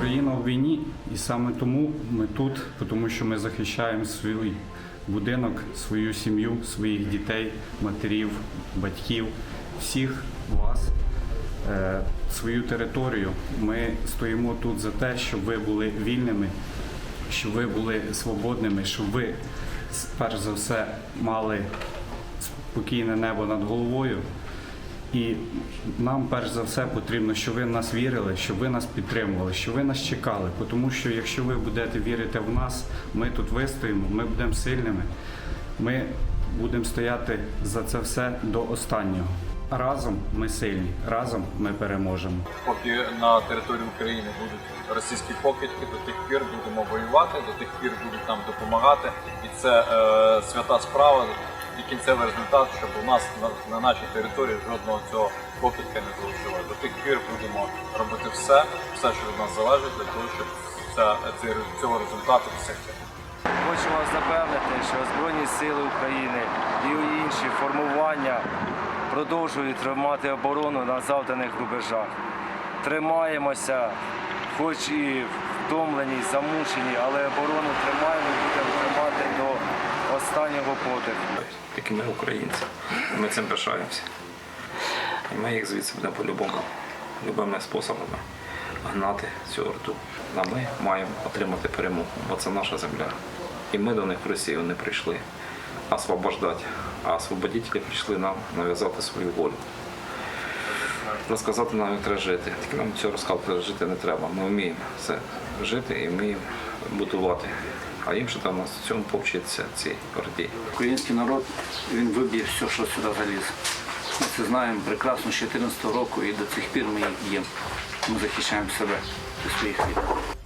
Україна в війні, і саме тому ми тут, тому що ми захищаємо свій будинок, свою сім'ю, своїх дітей, матерів, батьків, всіх вас, е, свою територію. Ми стоїмо тут за те, щоб ви були вільними, щоб ви були свободними, щоб ви перш за все мали спокійне небо над головою. І нам перш за все потрібно, щоб ви нас вірили, щоб ви нас підтримували, щоб ви нас чекали. Тому що якщо ви будете вірити в нас, ми тут вистоїмо, ми будемо сильними, ми будемо стояти за це все до останнього. Разом ми сильні, разом ми переможемо. Поки на території України будуть російські покидьки, до тих пір будемо воювати, до тих пір будуть нам допомагати. І це е, свята справа і кінцевий результат, щоб у нас на, на нашій території жодного цього покидька не залишилося. До тих пір будемо робити все, все, що від нас залежить, для того, щоб ця, цього результату досягти. Хочу вас запевнити, що Збройні Сили України і інші формування продовжують тримати оборону на завданих рубежах. Тримаємося, хоч і втомлені, замучені, але оборону тримаємо і будемо тримати до останнього подиху. Такі ми українці. Ми цим пишаємося. І ми їх звідси будемо по-любому, любими способами гнати цю орду. А ми маємо отримати перемогу, бо це наша земля. І ми до них в Росію не прийшли освобождати, а освободителі прийшли нам нав'язати свою волю. Розказати нам, як треба жити. Тільки нам цього розказувати жити не треба. Ми вміємо це жити і вміємо будувати. А їм же там нас в цьому повчитися цій орді. Український народ він виб'є все, що сюди заліз. Ми це знаємо прекрасно з 2014 року і до цих пір ми їх б'ємо. Ми захищаємо себе і своїх рідних.